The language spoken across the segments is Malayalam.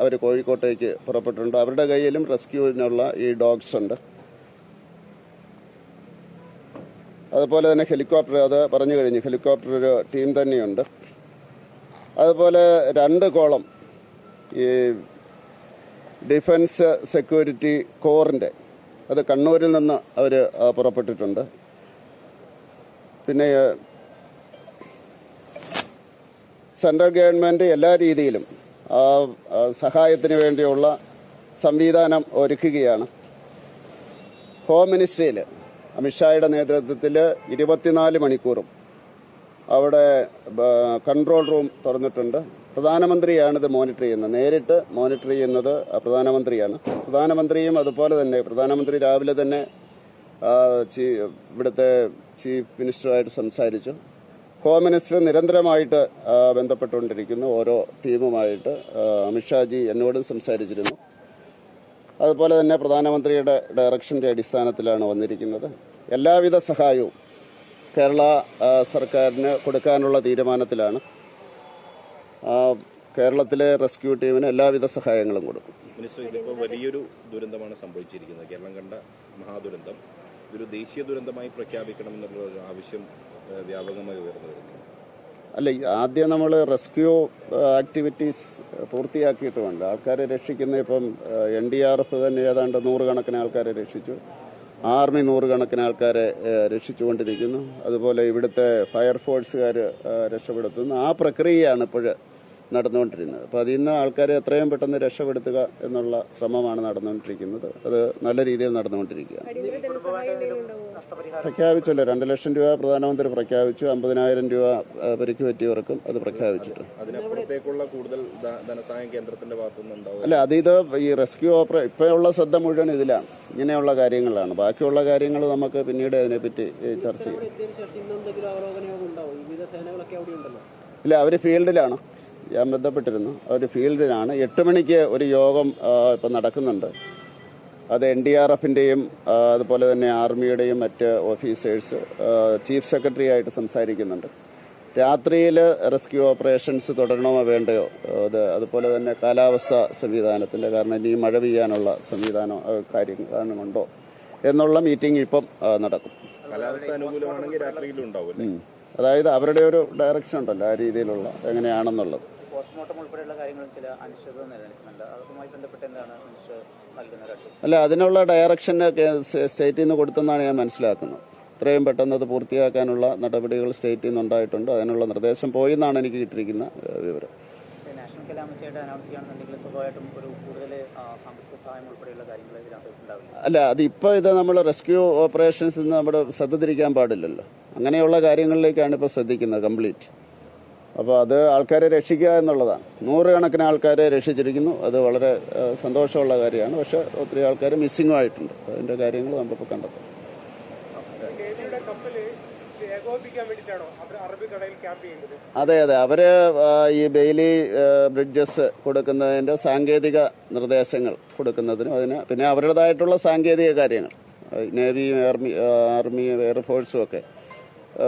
അവർ കോഴിക്കോട്ടേക്ക് പുറപ്പെട്ടിട്ടുണ്ട്. അവരുടെ കയ്യിലും റെസ്ക്യൂവിനുള്ള ഈ ഡോഗ്സ് ഉണ്ട്. അതുപോലെ തന്നെ ഹെലികോപ്റ്റർ അത് പറഞ്ഞു കഴിഞ്ഞു ഹെലികോപ്റ്റർ ഒരു ടീം തന്നെയുണ്ട്. അതുപോലെ രണ്ട് കോളം ഈ ഡിഫൻസ് സെക്യൂരിറ്റി കോറിന്റെ അത് കണ്ണൂരിൽ നിന്ന് അവർ പുറപ്പെട്ടിട്ടുണ്ട്. പിന്നെ സെൻട്രൽ ഗവൺമെന്റ് എല്ലാ രീതിയിലും സഹായത്തിന് വേണ്ടിയുള്ള സംവിധാനം ഒരുക്കുകയാണ്. ഹോം മിനിസ്ട്രിയിൽ അമിത്ഷായുടെ നേതൃത്വത്തിൽ ഇരുപത്തിനാല് മണിക്കൂറും അവിടെ കൺട്രോൾ റൂം തുറന്നിട്ടുണ്ട്. പ്രധാനമന്ത്രിയാണ് ഇത് മോണിറ്റർ ചെയ്യുന്നത്. നേരിട്ട് മോണിറ്റർ ചെയ്യുന്നത് പ്രധാനമന്ത്രിയാണ്. പ്രധാനമന്ത്രിയും അതുപോലെ തന്നെ പ്രധാനമന്ത്രി രാവിലെ തന്നെ ഇവിടുത്തെ ചീഫ് മിനിസ്റ്ററുമായിട്ട് സംസാരിച്ചു. ഹോം മിനിസ്റ്റർ നിരന്തരമായിട്ട് ബന്ധപ്പെട്ടുകൊണ്ടിരിക്കുന്നു. ഓരോ ടീമുമായിട്ട് അമിത്ഷാജി എന്നോടും സംസാരിച്ചിരുന്നു. അതുപോലെ തന്നെ പ്രധാനമന്ത്രിയുടെ ഡയറക്ഷന്റെ അടിസ്ഥാനത്തിലാണ് വന്നിരിക്കുന്നത്. എല്ലാവിധ സഹായവും കേരള സർക്കാരിന് കൊടുക്കാനുള്ള തീരുമാനത്തിലാണ്. കേരളത്തിലെ റെസ്ക്യൂ ടീമിന് എല്ലാവിധ സഹായങ്ങളും കൊടുക്കും. മിനിസ്റ്റർ ഇതിപ്പോൾ വലിയൊരു ദുരന്തമാണ് സംഭവിച്ചിരിക്കുന്നത്. കേരളം കണ്ട മഹാദുരന്തം. ഒരു ദേശീയ ദുരന്തമായി പ്രഖ്യാപിക്കണം എന്നുള്ള ആവശ്യം വ്യാപകമായി ഉയർന്നു വരുന്നത് അല്ല ആദ്യം നമ്മൾ റെസ്ക്യൂ ആക്ടിവിറ്റീസ് പൂർത്തിയാക്കിയിട്ടുമുണ്ട്. ആൾക്കാരെ രക്ഷിക്കുന്ന ഇപ്പം എൻ ഡി ആർ എഫ് തന്നെ ഏതാണ്ട് നൂറുകണക്കിന് ആൾക്കാരെ രക്ഷിച്ചു. ആർമി നൂറുകണക്കിന് ആൾക്കാരെ രക്ഷിച്ചുകൊണ്ടിരിക്കുന്നു. അതുപോലെ ഇവിടുത്തെ ഫയർഫോഴ്സുകാർ രക്ഷപ്പെടുത്തുന്നു. ആ പ്രക്രിയയാണ് ഇപ്പോൾ നടന്നുകൊണ്ടിരുന്നത്. അപ്പോൾ അതിൽ നിന്ന് ആൾക്കാരെ എത്രയും പെട്ടെന്ന് രക്ഷപ്പെടുത്തുക എന്നുള്ള ശ്രമമാണ് നടന്നുകൊണ്ടിരിക്കുന്നത്. അത് നല്ല രീതിയിൽ നടന്നുകൊണ്ടിരിക്കുക പ്രഖ്യാപിച്ചല്ലോ. രണ്ട് ലക്ഷം രൂപ പ്രധാനമന്ത്രി പ്രഖ്യാപിച്ചു. അമ്പതിനായിരം രൂപ പരിക്ക് പറ്റിയവർക്കും അത് പ്രഖ്യാപിച്ചിട്ടുണ്ട് അല്ല അത് ഇത് ഈ റെസ്ക്യൂ ഓപ്പറേ ഇപ്പോഴുള്ള ശ്രദ്ധ മുഴുവൻ ഇതിലാണ്. ഇങ്ങനെയുള്ള കാര്യങ്ങളാണ്. ബാക്കിയുള്ള കാര്യങ്ങൾ നമുക്ക് പിന്നീട് അതിനെപ്പറ്റി ചർച്ച ചെയ്യാം. ഇല്ല അവർ ഫീൽഡിലാണ്. ഞാൻ ബന്ധപ്പെട്ടിരുന്നു. ഒരു ഫീൽഡിലാണ്. എട്ട് മണിക്ക് ഒരു യോഗം ഇപ്പം നടക്കുന്നുണ്ട്. അത് എൻ ഡി ആർ എഫിന്റെയും അതുപോലെ തന്നെ ആർമിയുടെയും മറ്റ് ഓഫീസേഴ്സ് ചീഫ് സെക്രട്ടറി ആയിട്ട് സംസാരിക്കുന്നുണ്ട്. രാത്രിയിൽ റെസ്ക്യൂ ഓപ്പറേഷൻസ് തുടരണമോ വേണ്ടയോ? അത് അതുപോലെ തന്നെ കാലാവസ്ഥ സംവിധാനത്തിന്റെ കാരണം ഇനി മഴ പെയ്യാനുള്ള സംവിധാനം കാര്യം കാരണമുണ്ടോ എന്നുള്ള മീറ്റിംഗ് ഇപ്പം നടക്കും. അതായത് അവരുടെ ഒരു ഡയറക്ഷൻ ഉണ്ടല്ലോ ആ രീതിയിലുള്ള എങ്ങനെയാണെന്നുള്ളത്. പോസ്റ്റ്മോർട്ടം ഉൾപ്പെടെയുള്ള കാര്യങ്ങളും ചില അനിശ്ചിതത നിലനിൽക്കുന്നുണ്ട്. അതുമായി ബന്ധപ്പെട്ട് എന്താണ് മിനിസ്റ്റർ നൽകുന്ന ഒരു അഡ്വൈസ്? അല്ല അതിനുള്ള ഡയറക്ഷൻ സ്റ്റേറ്റിൽ നിന്ന് കൊടുത്തെന്നാണ് ഞാൻ മനസ്സിലാക്കുന്നത്. ഇത്രയും പെട്ടെന്ന് അത് പൂർത്തിയാക്കാനുള്ള നടപടികൾ സ്റ്റേറ്റിൽ നിന്നുണ്ടായിട്ടുണ്ട് അതിനുള്ള നിർദ്ദേശം പോയി എന്നാണ് എനിക്ക് കിട്ടിയിരിക്കുന്ന വിവരം. അല്ല അതിപ്പോൾ ഇത് നമ്മൾ റെസ്ക്യൂ ഓപ്പറേഷൻസ് നമ്മുടെ ശ്രദ്ധ തിരിക്കാൻ പാടില്ലല്ലോ. അങ്ങനെയുള്ള കാര്യങ്ങളിലേക്കാണ് ഇപ്പോൾ ശ്രദ്ധിക്കുന്നത് കംപ്ലീറ്റ് അപ്പോൾ അത് ആൾക്കാരെ രക്ഷിക്കുക എന്നുള്ളതാണ്. നൂറുകണക്കിന് ആൾക്കാരെ രക്ഷിച്ചിരിക്കുന്നു. അത് വളരെ സന്തോഷമുള്ള കാര്യമാണ്. പക്ഷെ ഒത്തിരി ആൾക്കാർ മിസ്സിങ്ങും ആയിട്ടുണ്ട് അതിന്റെ കാര്യങ്ങൾ നമുക്കിപ്പോൾ കണ്ടെത്തും അതെ അതെ. അവർ ഈ ബെയിലി ബ്രിഡ്ജസ് കൊടുക്കുന്നതിന്റെ സാങ്കേതിക നിർദ്ദേശങ്ങൾ കൊടുക്കുന്നതിനും അതിന് പിന്നെ അവരുടേതായിട്ടുള്ള സാങ്കേതിക കാര്യങ്ങൾ. ആ, നേവിയും ആർമി ആർമിയും എയർഫോഴ്സും ഒക്കെ.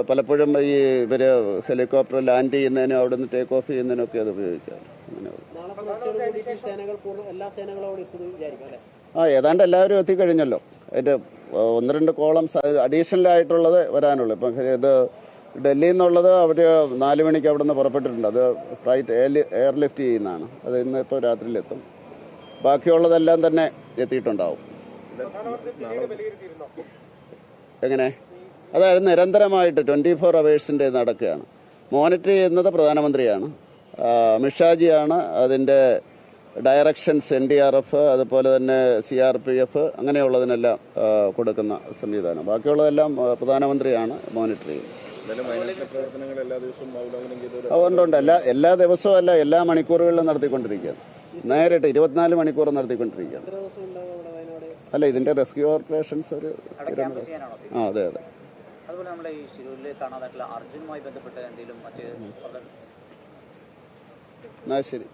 പലപ്പോഴും ഈ ഇവർ ഹെലികോപ്റ്റർ ലാൻഡ് ചെയ്യുന്നതിനും അവിടെ നിന്ന് ടേക്ക് ഓഫ് ചെയ്യുന്നതിനും ഒക്കെ അത് ഉപയോഗിക്കാം ആ ഏതാണ്ട് എല്ലാവരും എത്തിക്കഴിഞ്ഞല്ലോ അതിന്റെ ഒന്ന് രണ്ട് കോളംസ് അഡീഷണൽ ആയിട്ടുള്ളത് വരാനുള്ളൂ. ഇപ്പം ഇത് ഡൽഹിയിൽ നിന്നുള്ളത് അവർ നാല് മണിക്ക് അവിടെ നിന്ന് പുറപ്പെട്ടിട്ടുണ്ട്. അത് ഫ്ലൈറ്റ് എയർ ലിഫ്റ്റ് ചെയ്യുന്നതാണ്. അത് ഇന്ന് ഇപ്പോൾ രാത്രിയിലെത്തും. ബാക്കിയുള്ളതെല്ലാം തന്നെ എത്തിയിട്ടുണ്ടാവും. എങ്ങനെ? അതായത് നിരന്തരമായിട്ട് ട്വന്റി ഫോർ അവേഴ്സിന്റെ നടക്കുകയാണ്. മോണിറ്റർ ചെയ്യുന്നത് പ്രധാനമന്ത്രിയാണ്. അമിത്ഷാജിയാണ് അതിന്റെ directions N D R F അതുപോലെ തന്നെ സി ആർ പി എഫ് അങ്ങനെയുള്ളതിനെല്ലാം കൊടുക്കുന്ന സംവിധാനം. ബാക്കിയുള്ളതെല്ലാം പ്രധാനമന്ത്രിയാണ് മോണിറ്റർ ചെയ്യുന്നത് അതുകൊണ്ടുണ്ട് എല്ലാ എല്ലാ ദിവസവും അല്ല എല്ലാ മണിക്കൂറുകളിലും നടത്തിക്കൊണ്ടിരിക്കുകയാണ്. നേരിട്ട് ഇരുപത്തിനാല് മണിക്കൂർ നടത്തിക്കൊണ്ടിരിക്കുകയാണ്. എത്ര ദിവസം ഉണ്ടാവും അവിടെ വയനാട് അല്ല ഇതിന്റെ റെസ്ക്യൂ ഓപ്പറേഷൻസ് ഒരു ആ അതെ അതെ. നമ്മുടെ ഈ ശിരൂരിലെ കാണാതായിട്ടുള്ള അർജുനുമായി ബന്ധപ്പെട്ട് എന്തെങ്കിലും മറ്റ് എന്നാ ശരി.